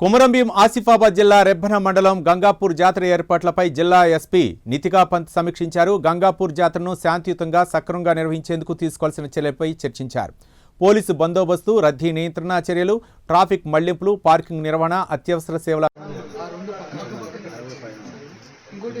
కుమరంభీం ఆసిఫాబాద్ జిల్లా రెబ్బన మండలం గంగాపూర్ జాతర ఏర్పాట్లపై జిల్లా ఎస్పీ నితికా పంత్ సమీక్షించారు. గంగాపూర్ జాతరను శాంతియుతంగా సక్రమంగా నిర్వహించేందుకు తీసుకోవాల్సిన చర్యలపై చర్చించారు. పోలీసు బందోబస్తు రద్దీ నియంత్రణ చర్యలు ట్రాఫిక్ మళ్ళింపులు పార్కింగ్ నిర్వహణ అత్యవసర సేవల ఇంకోటి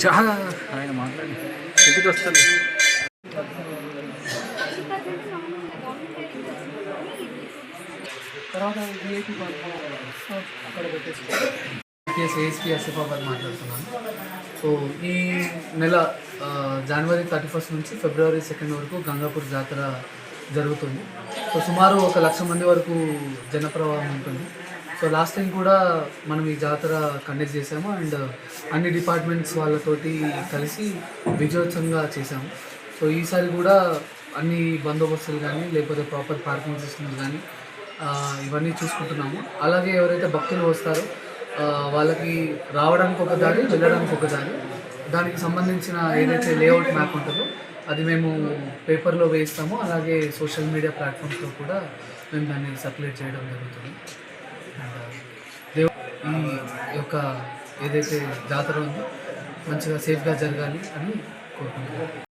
చాలా ఆయన మాట్లాడి వస్తాను తర్వాత విఐపి అక్కడ పెట్టేసి కేఎస్ ఏఎస్పీ ఆసిఫాబాద్ మాట్లాడుతున్నాను. సో ఈ నెల జనవరి థర్టీ ఫస్ట్ నుంచి ఫిబ్రవరి సెకండ్ వరకు గంగాపూర్ జాతర జరుగుతుంది. సో సుమారు ఒక లక్ష మంది వరకు జనప్రవాహం ఉంటుంది. సో లాస్ట్ టైం కూడా మనం ఈ జాతర కండక్ట్ చేసాము అండ్ అన్ని డిపార్ట్మెంట్స్ వాళ్ళతోటి కలిసి విజయోత్సవంగా చేసాము సో ఈసారి కూడా అన్ని బందోబస్తులు కానీ లేకపోతే ప్రాపర్ పార్కింగ్ సిస్టమ్స్ కానీ ఇవన్నీ చూసుకుంటున్నాము. అలాగే ఎవరైతే భక్తులు వస్తారో వాళ్ళకి రావడానికి ఒక దారి వెళ్ళడానికి ఒక దారి. దానికి సంబంధించిన ఏదైతే లేఅవుట్ మ్యాప్ ఉంటుందో అది మేము పేపర్లో వేస్తాము అలాగే సోషల్ మీడియా ప్లాట్ఫామ్స్లో కూడా మేము దాన్ని సర్క్యులేట్ చేయడం జరుగుతుంది. అండ్ ఈ యొక్క ఏదైతే జాతర ఉందో మంచిగా సేఫ్గా జరగాలి అని కోరుకుంటున్నాను